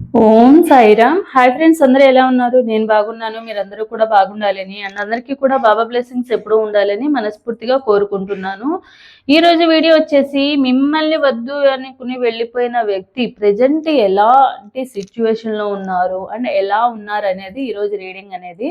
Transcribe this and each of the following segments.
ఓం Sairam. Hi friends అందరూ ఎలా ఉన్నారు? నేను బాగున్నాను మీరందరూ కూడా బాగుండాలని అండ్ అందరికీ కూడా బాబా బ్లెస్సింగ్స్ ఎప్పుడూ ఉండాలని మనస్ఫూర్తిగా కోరుకుంటున్నాను. ఈ రోజు వీడియో వచ్చేసి మిమ్మల్ని వద్దు అనుకుని వెళ్ళిపోయిన వ్యక్తి ప్రజెంట్ ఎలాంటి సిచ్యువేషన్లో ఉన్నారు? అండ్ ఎలా ఉన్నారు? అనేది ఈ రోజు రీడింగ్ అనేది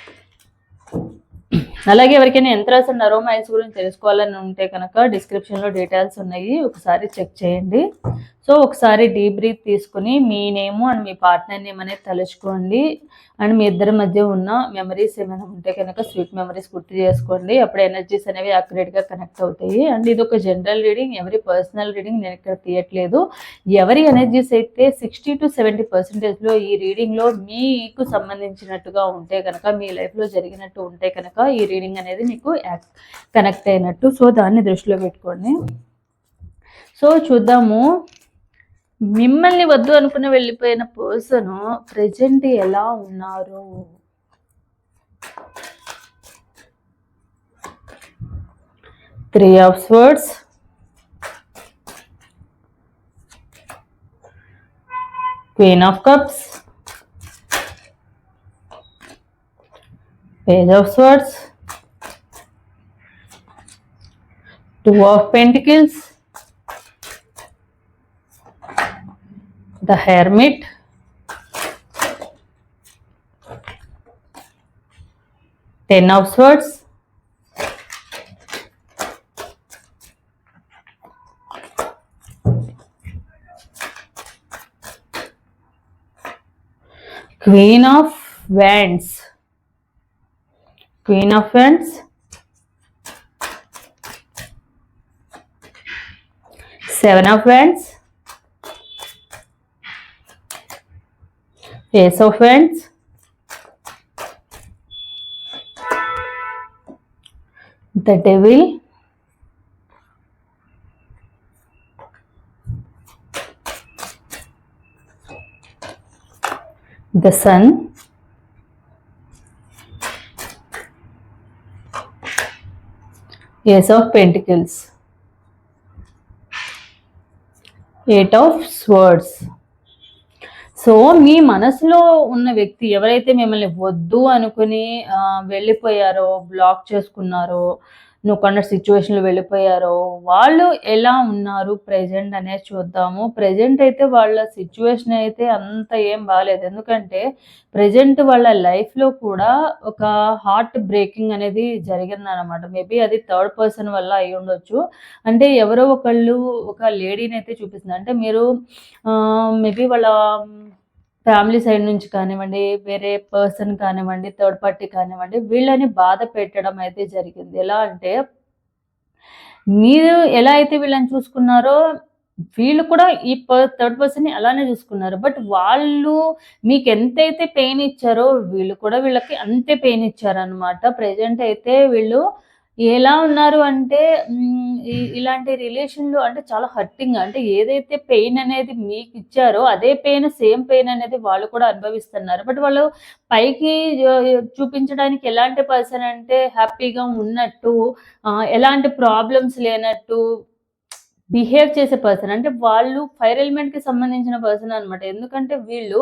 అలాగే ఎవరికైనా ఎంట్రన్స్ అండ్ అరోమైల్స్ గురించి తెలుసుకోవాలని ఉంటే కనుక డిస్క్రిప్షన్లో డీటెయిల్స్ ఉన్నాయి. ఒకసారి చెక్ చేయండి. సో ఒకసారి డీప్ బ్రీత్ తీసుకుని మీ నేము అండ్ మీ పార్ట్నర్ నేమ్ అనేది తలుచుకోండి. అండ్ మీ ఇద్దరి మధ్య ఉన్న మెమరీస్ ఏమైనా ఉంటే కనుక స్వీట్ మెమరీస్ గుర్తు చేసుకోండి. అప్పుడు ఎనర్జీస్ అనేవి యాక్యురేట్గా కనెక్ట్ అవుతాయి. అండ్ ఇది ఒక జనరల్ రీడింగ్. ఎవరి పర్సనల్ రీడింగ్ నేను ఇక్కడ తీయట్లేదు. ఎవరి ఎనర్జీస్ అయితే సిక్స్టీ టు సెవెంటీ పర్సెంటేజ్లో ఈ రీడింగ్లో మీకు సంబంధించినట్టుగా ఉంటే కనుక మీ లైఫ్లో జరిగినట్టు ఉంటే కనుక ఈ రీడింగ్ అనేది మీకు కనెక్ట్ అయినట్టు. సో దాన్ని దృష్టిలో పెట్టుకోండి. సో చూద్దాము. మిమ్మల్ని వద్దు అనుకుని వెళ్ళిపోయిన పర్సన్ ప్రజెంట్ ఎలా ఉన్నారు? Three of swords queen of cups page of swords two of pentacles the hermit ten of swords. Queen of wands. Queen of wands. Seven of wands Ace of Wands. The Devil. The Sun. Ace of Pentacles. Eight of Swords. So మీ మనసులో ఉన్న వ్యక్తి ఎవరైతే మిమ్మల్ని వద్దు అనుకుని వెళ్ళిపోయారో black చేసుకున్నారో నువ్వు కొన్న సిచ్యువేషన్లో వెళ్ళిపోయారో వాళ్ళు ఎలా ఉన్నారు ప్రజెంట్ అనేది చూద్దాము. ప్రజెంట్ అయితే వాళ్ళ సిచ్యువేషన్ అయితే అంత ఏం బాగాలేదు ఎందుకంటే ప్రజెంట్ వాళ్ళ లైఫ్లో కూడా ఒక హార్ట్ బ్రేకింగ్ అనేది జరిగిందనమాట మేబీ అది థర్డ్ పర్సన్ వల్ల అయి ఉండొచ్చు. అంటే ఎవరో ఒకళ్ళు ఒక లేడీని అయితే చూపిస్తుంది. అంటే మీరు మేబీ వాళ్ళ ఫ్యామిలీ సైడ్ నుంచి కానివ్వండి వేరే పర్సన్ కానివ్వండి థర్డ్ పార్టీ కానివ్వండి వీళ్ళని బాధ పెట్టడం అయితే జరిగింది. ఎలా అంటే మీరు ఎలా అయితే వీళ్ళని చూసుకున్నారో వీళ్ళు కూడా ఈ థర్డ్ పర్సన్ని అలానే చూసుకున్నారు. బట్ వాళ్ళు మీకు ఎంతైతే పెయిన్ ఇచ్చారో వీళ్ళు కూడా వీళ్ళకి అంతే పెయిన్ ఇచ్చారనమాట ప్రజెంట్ అయితే వీళ్ళు ఎలా ఉన్నారు అంటే ఇలాంటి రిలేషన్లు అంటే చాలా హర్టింగ్ అంటే ఏదైతే పెయిన్ అనేది మీకు ఇచ్చారో అదే పెయిన్ సేమ్ పెయిన్ అనేది వాళ్ళు కూడా అనుభవిస్తున్నారు. బట్ వాళ్ళు పైకి చూపించడానికి ఎలాంటి పర్సన్ అంటే హ్యాపీగా ఉన్నట్టు ఎలాంటి ప్రాబ్లమ్స్ లేనట్టు బిహేవ్ చేసే పర్సన్ అంటే వాళ్ళు ఫైర్ ఎలిమెంట్కి సంబంధించిన పర్సన్ అనమాట ఎందుకంటే వీళ్ళు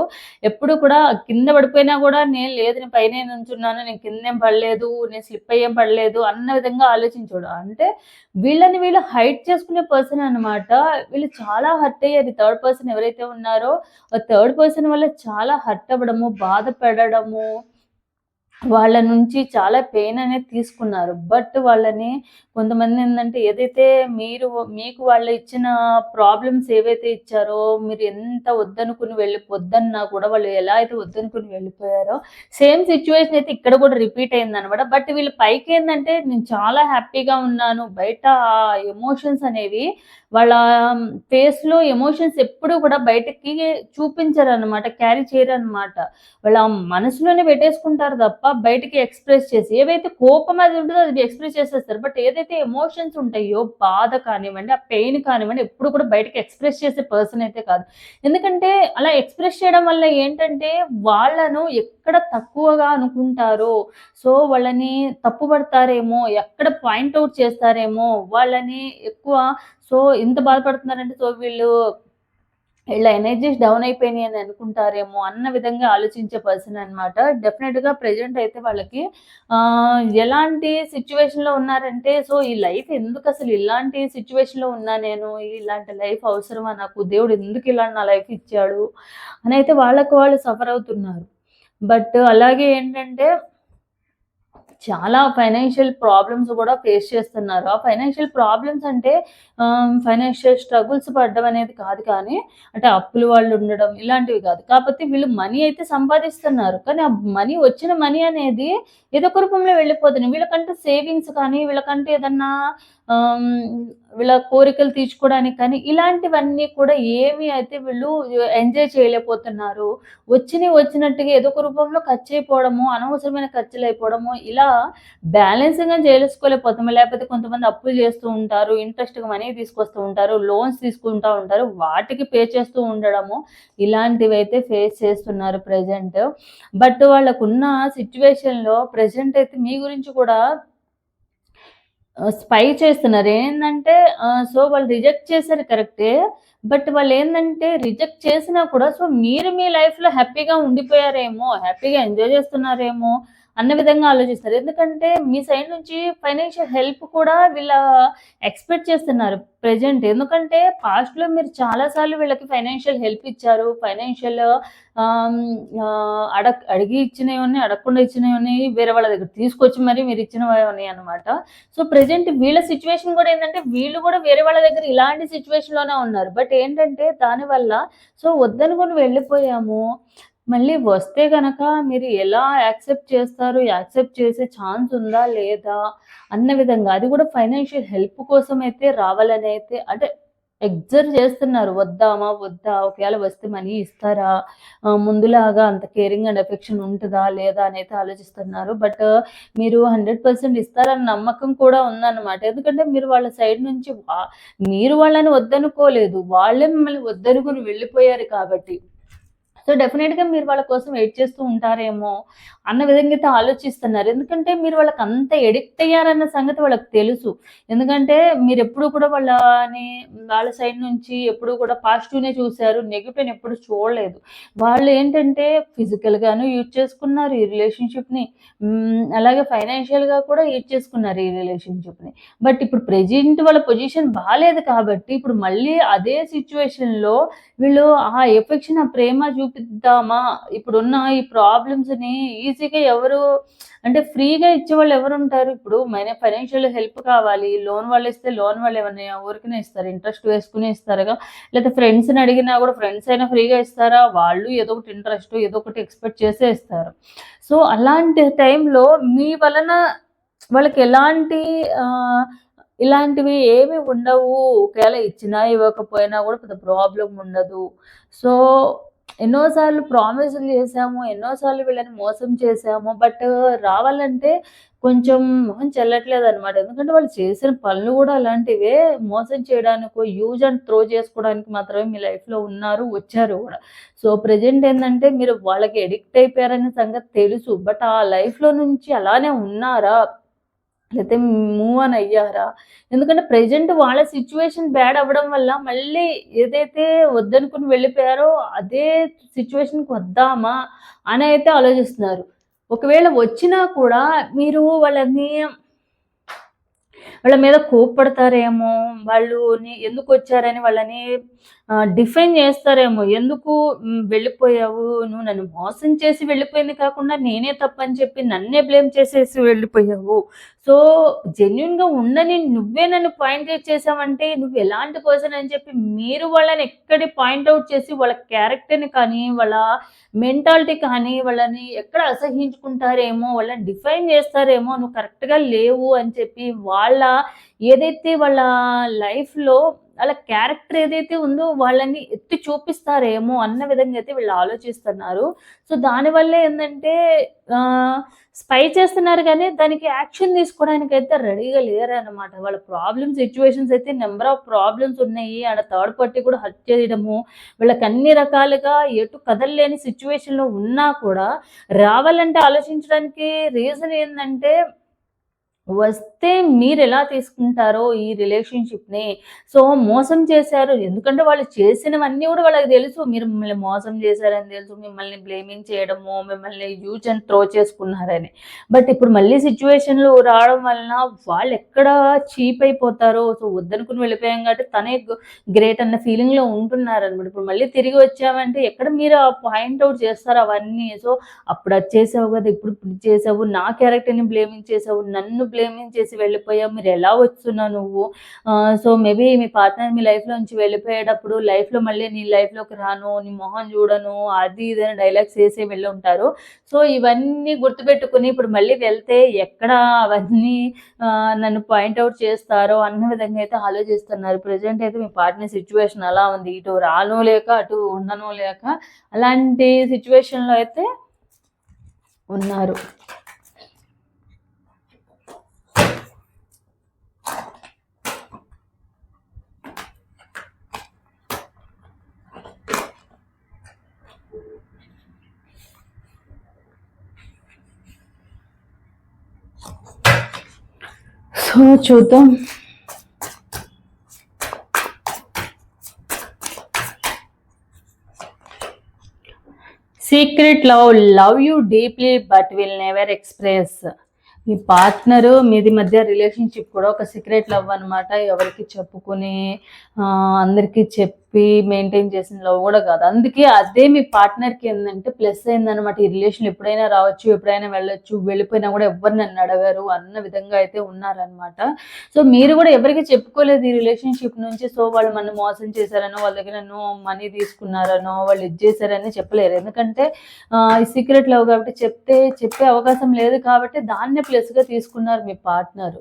ఎప్పుడు కూడా కింద పడిపోయినా కూడా నేను లేదు నేను పైన నుంచున్నాను నేను కిందేం పడలేదు నేను స్లిప్ అయ్యేం పడలేదు అన్న విధంగా ఆలోచించడు. అంటే వీళ్ళని వీళ్ళు హైట్ చేసుకునే పర్సన్ అనమాట వీళ్ళు చాలా హర్ట్ అయ్యారు. థర్డ్ పర్సన్ ఎవరైతే ఉన్నారో ఆ థర్డ్ పర్సన్ వల్ల చాలా హర్ట్ అవ్వడము బాధపడము వాళ్ళ నుంచి చాలా పెయిన్ అనేది తీసుకున్నారు. బట్ వాళ్ళని కొంతమంది ఏంటంటే ఏదైతే మీరు మీకు వాళ్ళు ఇచ్చిన ప్రాబ్లమ్స్ ఏవైతే ఇచ్చారో మీరు ఎంత వద్దనుకుని వెళ్ళి వద్దన్నా కూడా వాళ్ళు ఎలా అయితే వద్దనుకుని వెళ్ళిపోయారో సేమ్ సిచ్యువేషన్ అయితే ఇక్కడ కూడా రిపీట్ అయింది అనమాట బట్ వీళ్ళు పైకి ఏంటంటే నేను చాలా హ్యాపీగా ఉన్నాను. బయట ఎమోషన్స్ అనేవి వాళ్ళ ఫేస్లో ఎమోషన్స్ ఎప్పుడు కూడా బయటకి చూపించరు అనమాట క్యారీ చేయరు అనమాట వాళ్ళ మనసులోనే పెట్టేసుకుంటారు తప్ప బయటికి ఎక్స్‌ప్రెస్ చేసి ఏవైతే కోపం అది ఉంటుందో అది ఎక్స్‌ప్రెస్ చేసేస్తారు. బట్ ఏదైతే ఎమోషన్స్ ఉంటాయో బాధ కానివ్వండి, ఆ పెయిన్ కానివ్వండి ఎప్పుడు కూడా బయటకి ఎక్స్‌ప్రెస్ చేసే పర్సన్ అయితే కాదు. ఎందుకంటే అలా ఎక్స్‌ప్రెస్ చేయడం వల్ల ఏంటంటే వాళ్ళను ఎక్కడ తక్కువగా అనుకుంటారో, సో వాళ్ళని తప్పుపడతారేమో, ఎక్కడ పాయింట్ చేస్తారేమో, వాళ్ళని ఎక్కువ సో ఇంత బాధపడుతున్నారంటే సో వీళ్ళు వీళ్ళ ఎనర్జీస్ డౌన్ అయిపోయినాయి అని అనుకుంటారేమో అన్న విధంగా ఆలోచించే పర్సన్ అనమాట. డెఫినెట్‌గా ప్రెజెంట్ అయితే వాళ్ళకి ఎలాంటి సిచ్యువేషన్లో ఉన్నారంటే సో ఈ లైఫ్ ఎందుకు అసలు ఇలాంటి సిచ్యువేషన్లో ఉన్నా నేను, ఇలాంటి లైఫ్ అవసరమా నాకు? దేవుడు ఎందుకు ఇలా నా లైఫ్ ఇచ్చాడు? అని అయితే వాళ్ళకు వాళ్ళు సఫర్ అవుతున్నారు. బట్ అలాగే ఏంటంటే చాలా ఫైనాన్షియల్ ప్రాబ్లమ్స్ కూడా ఫేస్ చేస్తున్నారు. ఆ ఫైనాన్షియల్ ప్రాబ్లమ్స్ అంటే ఫైనాన్షియల్ స్ట్రగుల్స్ పడడం అనేది కాదు కానీ, అంటే అప్పుల వాళ్ళు ఉండడం ఇలాంటివి కాదు. కాకపోతే వీళ్ళు మనీ అయితే సంపాదిస్తున్నారు. కానీ ఆ మనీ వచ్చిన మనీ అనేది ఏదో ఒక రూపంలో వెళ్ళిపోతుంది. వీళ్ళకంటే సేవింగ్స్ కానీ, వీళ్ళకంటే ఏదన్నా వీళ్ళ కోరికలు తీర్చుకోవడానికి కానీ, ఇలాంటివన్నీ కూడా ఏమి అయితే వీళ్ళు ఎంజాయ్ చేయలేకపోతున్నారు. వచ్చిన వచ్చినట్టుగా ఏదో ఒక రూపంలో ఖర్చు అయిపోవడము అనవసరమైన ఖర్చులయిపోవడము, ఇలా బ్యాలెన్సింగ్‌గా చేసుకోలేకపోతాము. లేకపోతే కొంతమంది అప్పులు చేస్తూ ఉంటారు. ఇంట్రెస్ట్‌గా మనీ తీసుకొస్తూ ఉంటారు. లోన్స్ తీసుకుంటూ ఉంటారు. వాటికి పే చేస్తూ ఉండడము, ఇలాంటివైతే ఫేస్ చేస్తున్నారు ప్రజెంట్ బట్ వాళ్ళకున్న సిచ్యువేషన్లో ప్రజెంట్ అయితే మీ గురించి కూడా స్పై చేస్తున్నారు. ఏంటంటే సో వాళ్ళు రిజెక్ట్ చేశారు కరెక్టే. బట్ వాళ్ళు ఏంటంటే రిజెక్ట్ చేసినా కూడా సో మీరు మీ లైఫ్‌లో హ్యాపీగా ఉండిపోయారేమో, హ్యాపీగా ఎంజాయ్ చేస్తున్నారేమో అన్న విధంగా ఆలోచిస్తారు. ఎందుకంటే మీ సైడ్ నుంచి ఫైనాన్షియల్ హెల్ప్ కూడా వీళ్ళ ఎక్స్‌పెక్ట్ చేస్తున్నారు ప్రెజెంట్. ఎందుకంటే పాస్ట్‌లో మీరు చాలా సార్లు వీళ్ళకి ఫైనాన్షియల్ హెల్ప్ ఇచ్చారు. ఫైనాన్షియల్ అడగ అడిగి ఇచ్చినవి ఉన్నాయి, అడగకుండా ఇచ్చినవి ఉన్నాయి. వేరే వాళ్ళ దగ్గర తీసుకొచ్చి మరి మీరు ఇచ్చినవి ఉన్నాయన్నమాట. సో ప్రెజెంట్ వీళ్ళ సిచ్యువేషన్ కూడా ఏంటంటే వీళ్ళు కూడా వేరే వాళ్ళ దగ్గర ఇలాంటి సిచ్యువేషన్లోనే ఉన్నారు. బట్ ఏంటంటే దానివల్ల సో వద్దనుకొని వెళ్ళిపోయాము. మళ్ళీ వస్తే కనుక మీరు ఎలా యాక్సెప్ట్ చేస్తారు? యాక్సెప్ట్ చేసే ఛాన్స్ ఉందా? లేదా? అన్న విధంగా అది కూడా ఫైనాన్షియల్ హెల్ప్ కోసం అయితే రావాలని అయితే అంటే ఎగ్జర్వ్ చేస్తున్నారు. వద్దామా? వద్దా? ఒకవేళ వస్తే మనీ ఇస్తారా? ముందులాగా అంత కేరింగ్ అండ్ ఎఫెక్షన్ ఉంటుందా లేదా? అని అయితే ఆలోచిస్తున్నారు. బట్ మీరు 100% ఇస్తారన్న నమ్మకం కూడా ఉందన్నమాట. ఎందుకంటే మీరు వాళ్ళ సైడ్ నుంచి మీరు వాళ్ళని వద్దనుకోలేదు. వాళ్ళే మిమ్మల్ని వద్దనుకుని వెళ్ళిపోయారు కాబట్టి. సో డెఫినెట్గా మీరు వాళ్ళ కోసం వెయిట్ చేస్తూ ఉంటారేమో అన్న విధంగా అయితే ఆలోచిస్తున్నారు. ఎందుకంటే మీరు వాళ్ళకి అంత ఎడిక్ట్ అయ్యారన్న సంగతి వాళ్ళకి తెలుసు. ఎందుకంటే మీరు ఎప్పుడు కూడా వాళ్ళని వాళ్ళ సైడ్ నుంచి ఎప్పుడు కూడా పాజిటివ్‌నే చూశారు నెగిటివ్ని ఎప్పుడు చూడలేదు. వాళ్ళు ఏంటంటే ఫిజికల్‌గాను యూజ్ చేసుకున్నారు ఈ రిలేషన్‌షిప్‌ని. అలాగే ఫైనాన్షియల్‌గా కూడా యూజ్ చేసుకున్నారు ఈ రిలేషన్‌షిప్‌ని. బట్ ఇప్పుడు ప్రెజెంట్ వాళ్ళ పొజిషన్ బాగాలేదు కాబట్టి ఇప్పుడు మళ్ళీ అదే సిచ్యువేషన్లో వీళ్ళు ఆ ఎఫెక్షన్, ఆ ప్రేమ చూపిద్దామా? ఇప్పుడున్న ఈ ప్రాబ్లమ్స్‌ని ఈజీగా ఎవరు అంటే ఫ్రీగా ఇచ్చేవాళ్ళు ఎవరుంటారు? ఇప్పుడు మన ఫైనాన్షియల్ హెల్ప్ కావాలి. లోన్ వాళ్ళు ఇస్తే లోన్ వాళ్ళు ఏమైనా ఊరికనే ఇస్తారు ఇంట్రెస్ట్ వేసుకునే ఇస్తారుగా. లేకపోతే ఫ్రెండ్స్‌ని అడిగినా కూడా ఫ్రెండ్స్ అయినా ఫ్రీగా ఇస్తారా? వాళ్ళు ఏదో ఒకటి ఇంట్రెస్ట్ ఏదో ఒకటి ఎక్స్‌పెక్ట్ చేసే ఇస్తారు. సో అలాంటి టైంలో మీ వలన వాళ్ళకి ఎలాంటి ఇలాంటివి ఏమి ఉండవు. ఒకవేళ ఇచ్చినా ఇవ్వకపోయినా కూడా పెద్ద ప్రాబ్లం ఉండదు. సో ఎన్నోసార్లు ప్రామిసులు చేశాము. ఎన్నో సార్లు వీళ్ళని మోసం చేశాము. బట్ రావాలంటే కొంచెం మొహం చెల్లట్లేదు అనమాట ఎందుకంటే వాళ్ళు చేసిన పనులు కూడా అలాంటివే. మోసం చేయడానికో, యూజ్ అండ్ త్రో చేసుకోవడానికి మాత్రమే మీ లైఫ్‌లో ఉన్నారు. వచ్చారు కూడా. సో ప్రెజెంట్ ఏంటంటే మీరు వాళ్ళకి ఎడిక్ట్ అయిపోయారనే సంగతి తెలుసు. బట్ ఆ లైఫ్‌లో నుంచి అలానే ఉన్నారా? లేకపోతే మూవ్ ఆన్ అయ్యారా? ఎందుకంటే ప్రెజెంట్ వాళ్ళ సిచ్యువేషన్ బ్యాడ్ అవ్వడం వల్ల మళ్ళీ ఏదైతే వద్దనుకుని వెళ్ళిపోయారో అదే సిచ్యువేషన్కి వద్దామా? అని అయితే ఆలోచిస్తున్నారు. ఒకవేళ వచ్చినా కూడా మీరు వాళ్ళని వాళ్ళ మీద కోప్పడతారేమో, వాళ్ళుని ఎందుకొచ్చారని వాళ్ళని డిఫైన్ చేస్తారేమో. ఎందుకు వెళ్ళిపోయావు? నువ్వు నన్ను మోసం చేసి వెళ్ళిపోయింది కాకుండా నేనే తప్పని చెప్పి నన్నే బ్లేమ్ చేసేసి వెళ్ళిపోయావు. సో జెన్యున్గా ఉండని నువ్వే నన్ను పాయింట్ ఔట్ చేసావంటే నువ్వు ఎలాంటి పర్సన్ అని చెప్పి మీరు వాళ్ళని ఎక్కడి పాయింట్ అవుట్ చేసి వాళ్ళ క్యారెక్టర్‌ని కానీ, వాళ్ళ మెంటాలిటీ కానీ, వాళ్ళని ఎక్కడ అసహ్యించుకుంటారేమో, వాళ్ళని డిఫైన్ చేస్తారేమో, నువ్వు కరెక్ట్‌గా లేవు అని చెప్పి వాళ్ళ ఏదైతే వాళ్ళ లైఫ్‌లో వాళ్ళ క్యారెక్టర్ ఏదైతే ఉందో వాళ్ళని ఎత్తి చూపిస్తారేమో అన్న విధంగా అయితే వీళ్ళు ఆలోచిస్తున్నారు. సో దానివల్ల ఏంటంటే స్పై చేస్తున్నారు కానీ దానికి యాక్షన్ తీసుకోవడానికి అయితే రెడీగా లేరన్నమాట. వాళ్ళ ప్రాబ్లమ్ సిచ్యువేషన్స్ అయితే నెంబర్ ఆఫ్ ప్రాబ్లమ్స్ ఉన్నాయి. ఆడ థర్డ్ పార్టీ కూడా హత్య చేయడము వీళ్ళకి అన్ని రకాలుగా ఎటు కదలలేని సిచ్యువేషన్లో ఉన్నా కూడా రావాలంటే ఆలోచించడానికి రీజన్ ఏంటంటే వస్తే మీరు ఎలా తీసుకుంటారో ఈ రిలేషన్షిప్ని? సో మోసం చేశారు. ఎందుకంటే వాళ్ళు చేసినవన్నీ కూడా వాళ్ళకి తెలుసు. మీరు మిమ్మల్ని మోసం చేశారని తెలుసు. మిమ్మల్ని బ్లేమింగ్ చేయడము మిమ్మల్ని యూజ్ అండ్ త్రో చేసుకున్నారని. బట్ ఇప్పుడు మళ్ళీ సిచ్యువేషన్లు రావడం వలన వాళ్ళు ఎక్కడ చీప్ అయిపోతారో సో వద్దనుకుని వెళ్ళిపోయాం కాబట్టి తనే గ్రేట్ అన్న ఫీలింగ్లో ఉంటున్నారనమాట. ఇప్పుడు మళ్ళీ తిరిగి వచ్చామంటే ఎక్కడ మీరు ఆ పాయింట్ అవుట్ చేస్తారు అవన్నీ? సో అప్పుడు అది చేసావు కదా ఇప్పుడు ఇప్పుడు చేసావు. నా క్యారెక్టర్ని బ్లేమింగ్ చేసావు. నన్ను బ్లేమింగ్ చేసి వెళ్ళిపోయావు. మీరు ఎలా వస్తున్నావు నువ్వు? సో మేబీ మీ పార్ట్నర్ మీ లైఫ్లో నుంచి వెళ్ళిపోయేటప్పుడు లైఫ్లో మళ్ళీ నీ లైఫ్లోకి రాను నీ మొహం చూడను అది ఇది అని డైలాగ్స్ వేసి వెళ్ళి ఉంటారు. సో ఇవన్నీ గుర్తుపెట్టుకుని ఇప్పుడు మళ్ళీ వెళ్తే ఎక్కడ అవన్నీ నన్ను పాయింట్అవుట్ చేస్తారో అన్న విధంగా అయితే ఆలోచిస్తున్నారు. ప్రజెంట్ అయితే మీ పార్ట్నర్ సిచ్యువేషన్ అలా ఉంది. ఇటు రాను లేక అటు ఉండను లేక అలాంటి సిచ్యువేషన్లో అయితే ఉన్నారు. చూద్దాం. Secret love love you deeply but will never express me partner మీది మధ్య రిలేషన్షిప్ కూడా ఒక సీక్రెట్ లవ్ అనమాట ఎవరికి చెప్పుకుని అందరికీ చెప్పి మెయింటైన్ చేసిన లవ్ కూడా కాదు. అందుకే అదే మీ పార్ట్నర్కి ఏంటంటే ప్లస్ అయిందనమాట ఈ రిలేషన్ ఎప్పుడైనా రావచ్చు ఎప్పుడైనా వెళ్ళొచ్చు వెళ్ళిపోయినా కూడా ఎవరు నన్ను అడగారు అన్న విధంగా అయితే ఉన్నారనమాట సో మీరు కూడా ఎవరికి చెప్పుకోలేదు ఈ రిలేషన్షిప్ నుంచి. సో వాళ్ళు మన మోసం చేశారనో వాళ్ళ దగ్గర నన్ను మనీ తీసుకున్నారనో వాళ్ళు ఇది చేశారని చెప్పలేరు. ఎందుకంటే ఈ సీక్రెట్ లవ్ కాబట్టి చెప్తే చెప్పే అవకాశం లేదు కాబట్టి దాన్నే ప్లస్గా తీసుకున్నారు మీ partner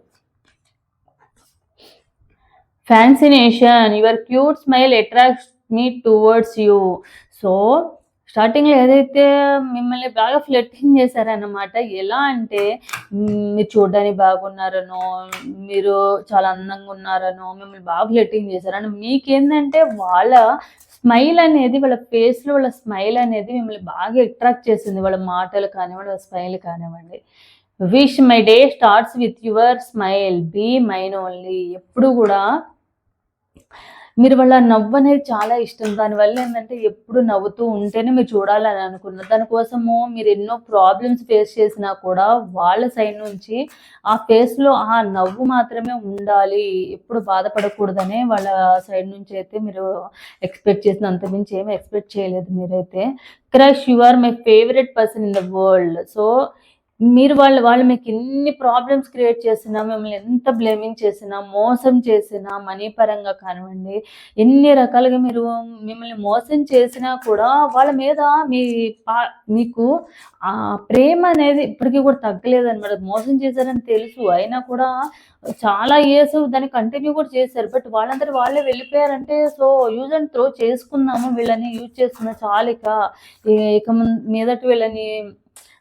fascination your cute smile attracts me towards you so స్టార్టింగ్లో ఏదైతే మిమ్మల్ని బాగా ఫ్లెట్టింగ్ చేశారన్నమాట ఎలా అంటే మీరు చూడడానికి బాగున్నారనో మీరు చాలా అందంగా ఉన్నారనో మిమ్మల్ని బాగా ఫ్లెట్టింగ్ చేశారని మీకేంటంటే వాళ్ళ స్మైల్ అనేది వాళ్ళ ఫేస్లో వాళ్ళ స్మైల్ అనేది మిమ్మల్ని బాగా అట్రాక్ట్ చేసింది వాళ్ళ మాటలు కానివ్వండి వాళ్ళ స్మైల్ కానివ్వండి. Wish my day starts with your smile be mine only ఎప్పుడు కూడా మీరు వాళ్ళ నవ్వు అనేది చాలా ఇష్టం. దానివల్ల ఏంటంటే ఎప్పుడు నవ్వుతూ ఉంటేనే మీరు చూడాలని అనుకున్నారు. దానికోసము మీరు ఎన్నో ప్రాబ్లమ్స్ ఫేస్ చేసినా కూడా వాళ్ళ సైడ్ నుంచి ఆ ఫేస్లో ఆ నవ్వు మాత్రమే ఉండాలి. ఎప్పుడు బాధపడకూడదనే వాళ్ళ సైడ్ నుంచి అయితే మీరు ఎక్స్పెక్ట్ చేసిన అంత మించి ఏమి ఎక్స్పెక్ట్ చేయలేదు మీరైతే. Crush you are my favourite person in the world so మీరు వాళ్ళు వాళ్ళు మీకు ఎన్ని ప్రాబ్లమ్స్ క్రియేట్ చేసినా మిమ్మల్ని ఎంత బ్లేమింగ్ చేసినా మోసం చేసినా మనీ పరంగా కానివ్వండి ఎన్ని రకాలుగా మీరు మిమ్మల్ని మోసం చేసినా కూడా వాళ్ళ మీద మీ పా మీకు ఆ ప్రేమ అనేది ఇప్పటికీ కూడా తగ్గలేదు అనమాట మోసం చేశారని తెలుసు. అయినా కూడా చాలా ఇయర్స్ దాన్ని కంటిన్యూ కూడా చేశారు. బట్ వాళ్ళందరూ వాళ్ళే వెళ్ళిపోయారంటే సో యూజ్ అండ్ త్రో చేసుకుందాము వీళ్ళని యూజ్ చేసుకున్న చాలు ఇక ఇక మీదటి వీళ్ళని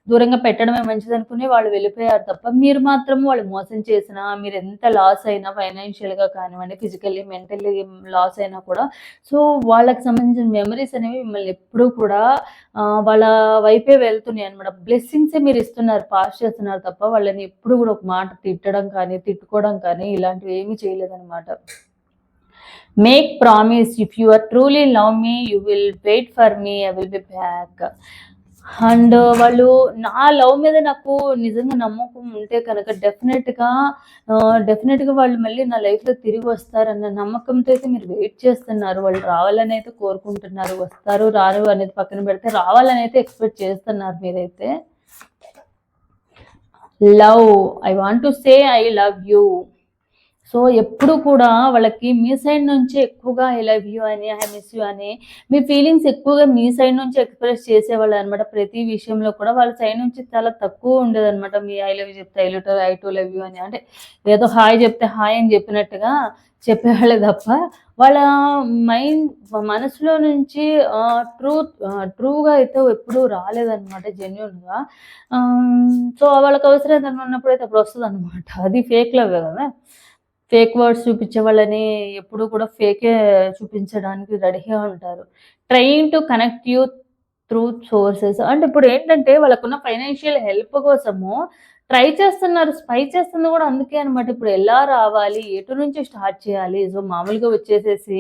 దూరంగా పెట్టడమే మంచిది అనుకుని వాళ్ళు వెళ్ళిపోయారు తప్ప మీరు మాత్రం వాళ్ళు మోసం చేసినా మీరు ఎంత లాస్ అయినా ఫైనాన్షియల్గా కానివ్వండి ఫిజికల్లీ మెంటల్లీ లాస్ అయినా కూడా. సో వాళ్ళకి సంబంధించిన మెమరీస్ అనేవి మిమ్మల్ని ఎప్పుడూ కూడా వాళ్ళ వైపే వెళ్తున్నాయి అనమాట బ్లెస్సింగ్సే మీరు ఇస్తున్నారు పాస్ చేస్తున్నారు తప్ప వాళ్ళని ఎప్పుడు కూడా ఒక మాట తిట్టడం కానీ తిట్టుకోవడం కానీ ఇలాంటివి ఏమీ చేయలేదన్నమాట. Make promise if you are truly love me you will wait for me I will be back and వాళ్ళు నా లవ్ మీద నాకు నిజంగా నమ్మకం ఉంటే కనుక డెఫినెట్గా డెఫినెట్గా వాళ్ళు మళ్ళీ నా లైఫ్లో తిరిగి వస్తారన్న నమ్మకంతో అయితే మీరు వెయిట్ చేస్తున్నారు. వాళ్ళు రావాలని అయితే కోరుకుంటున్నారు. వస్తారు రారు అనేది పక్కన పెడితే రావాలని అయితే ఎక్స్పెక్ట్ చేస్తున్నారు మీరైతే. Love I want to say I love you. So ఎప్పుడు కూడా వాళ్ళకి మీ సైడ్ నుంచి ఎక్కువగా ఐ లవ్ యూ అని ఐ మిస్ యూ అని మీ ఫీలింగ్స్ ఎక్కువగా మీ సైడ్ నుంచి ఎక్స్ప్రెస్ చేసేవాళ్ళు అనమాట ప్రతి విషయంలో కూడా వాళ్ళ సైడ్ నుంచి చాలా తక్కువ ఉండేది అనమాట మీ ఐ లవ్ యూ చెప్తే ఐ లిటర్ ఐ టు లవ్ యూ అని. అంటే ఏదో హాయ్ చెప్తే హాయ్ అని చెప్పినట్టుగా చెప్పేవాళ్ళే తప్ప వాళ్ళ మైండ్ మనసులో నుంచి ట్రూ ట్రూగా అయితే ఎప్పుడూ రాలేదనమాట జెన్యున్గా సో వాళ్ళకి అవసరం ఏదైనా ఉన్నప్పుడు అయితే అప్పుడు వస్తుంది అనమాట అది ఫేక్ లవ్ కదా. ఫేక్ వర్డ్స్ చూపించే వాళ్ళని ఎప్పుడు కూడా ఫేకే చూపించడానికి రెడీగా ఉంటారు. Train to connect you through sources అంటే ఇప్పుడు ఏంటంటే వాళ్ళకున్న ఫైనాన్షియల్ హెల్ప్ కోసము ట్రై చేస్తున్నారు స్పై చేస్తుంది కూడా అందుకే అనమాట ఇప్పుడు ఎలా రావాలి ఎటు నుంచి స్టార్ట్ చేయాలి? సో మామూలుగా వచ్చేసేసి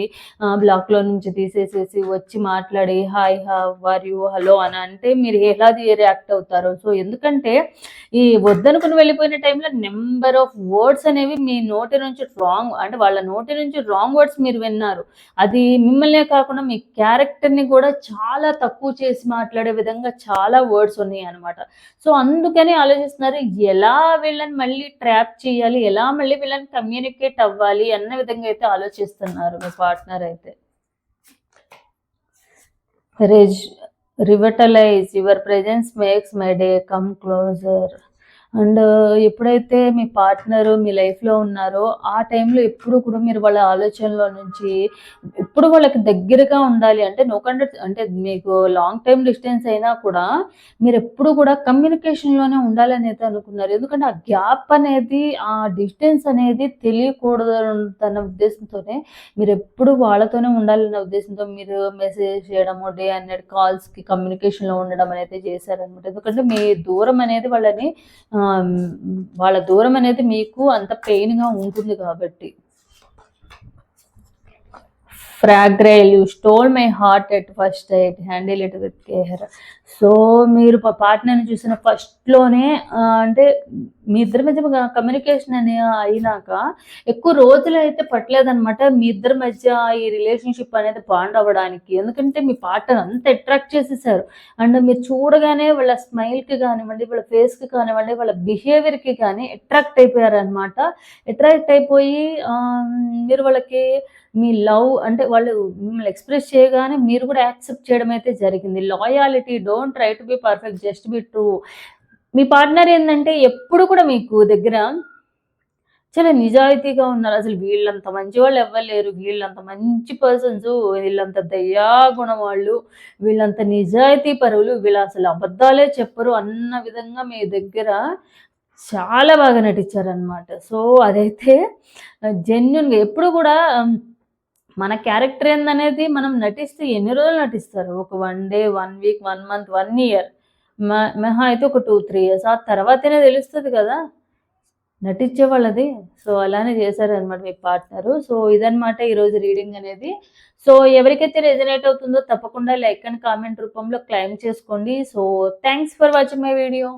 బ్లాక్లో నుంచి తీసేసేసి వచ్చి మాట్లాడి హాయ్ హా వర్ యూ హలో అని అంటే మీరు ఎలా రియాక్ట్ అవుతారు. సో ఎందుకంటే ఈ వద్దనుకుని వెళ్ళిపోయిన టైంలో నెంబర్ ఆఫ్ వర్డ్స్ అనేవి మీ నోటి నుంచి రాంగ్ అంటే వాళ్ళ నోటి నుంచి రాంగ్ వర్డ్స్ మీరు విన్నారు. అది మిమ్మల్నే కాకుండా మీ క్యారెక్టర్ని కూడా చాలా తక్కువ చేసి మాట్లాడే విధంగా చాలా వర్డ్స్ ఉన్నాయి అనమాట సో అందుకని ఆలోచిస్తున్నారు ఎలా వీళ్ళని మళ్ళీ ట్రాప్ చేయాలి? ఎలా మళ్ళీ వీళ్ళని కమ్యూనికేట్ అవ్వాలి అన్న విధంగా అయితే ఆలోచిస్తున్నారు మీ పార్ట్నర్ అయితే. Rizz revitalize your presence makes my day come closer. And ఎప్పుడైతే మీ పార్ట్నరు మీ లైఫ్లో ఉన్నారో ఆ టైంలో ఎప్పుడు కూడా మీరు వాళ్ళ ఆలోచనలో నుంచి ఎప్పుడు వాళ్ళకి దగ్గరగా ఉండాలి అంటే నో కండక్ట్ అంటే మీకు లాంగ్ టైం డిస్టెన్స్ అయినా కూడా మీరు ఎప్పుడు కూడా కమ్యూనికేషన్లోనే ఉండాలని అయితే అనుకున్నారు. ఎందుకంటే ఆ గ్యాప్ అనేది ఆ డిస్టెన్స్ అనేది తెలియకూడదు అన్న ఉద్దేశంతోనే మీరు ఎప్పుడు వాళ్ళతోనే ఉండాలన్న ఉద్దేశంతో మీరు మెసేజ్ చేయడము డే హండ్రెడ్ కాల్స్కి కమ్యూనికేషన్లో ఉండడం అనేది చేశారనమాట. ఎందుకంటే మీ దూరం అనేది వాళ్ళని వాళ్ళ దూరం అనేది మీకు అంత పెయిన్గా ఉంటుంది కాబట్టి. fragile. You stole my heart at first. I handle it with care. So మీరు పార్ట్నర్ని చూసిన ఫస్ట్లోనే అంటే మీ ఇద్దరి మధ్య కమ్యూనికేషన్ అనే అయినాక ఎక్కువ రోజులు అయితే పట్టలేదనమాట మీ ఇద్దరి మధ్య ఈ రిలేషన్షిప్ అనేది బాండ్ అవ్వడానికి. ఎందుకంటే మీ పార్ట్నర్ అంత అట్రాక్ట్ చేసేసారు. అండ్ మీరు చూడగానే వాళ్ళ స్మైల్కి కానివ్వండి వాళ్ళ ఫేస్కి కానివ్వండి వాళ్ళ బిహేవియర్కి కానీ అట్రాక్ట్ అయిపోయారనమాట అట్రాక్ట్ అయిపోయి మీరు వాళ్ళకి మీ లవ్ అంటే వాళ్ళు మిమ్మల్ని ఎక్స్ప్రెస్ చేయగానే మీరు కూడా యాక్సెప్ట్ చేయడం అయితే జరిగింది. Loyalty don't try to be perfect just be true me partner ఏంటంటే ఎప్పుడు కూడా మీకు దగ్గర చాలా నిజాయితీగా ఉన్నారు. అసలు వీళ్ళంత మంచి వాళ్ళు ఎవ్వలేరు. వీళ్ళంత మంచి పర్సన్స్ వీళ్ళంత దయాగుణం వాళ్ళు వీళ్ళంత నిజాయితీ పరువులు వీళ్ళు అసలు అబద్ధాలే చెప్పరు అన్న విధంగా మీ దగ్గర చాలా బాగా నటించారనమాట సో అదైతే జెన్యున్గా ఎప్పుడు కూడా మన క్యారెక్టర్ ఏందనేది మనం నటిస్తే ఎన్ని రోజులు నటిస్తారు? ఒక one day one week one month one year మెహా అయితే ఒక టూ త్రీ ఇయర్స్ ఆ తర్వాతనే తెలుస్తుంది కదా? నటించే వాళ్ళది. సో అలానే చేశారనమాట మీ పార్ట్నరు. సో ఇదనమాట ఈరోజు రీడింగ్ అనేది. సో ఎవరికైతే రెజనేట్ అవుతుందో తప్పకుండా లైక్ అండ్ కామెంట్ రూపంలో క్లైమ్ చేసుకోండి. So thanks for watching my video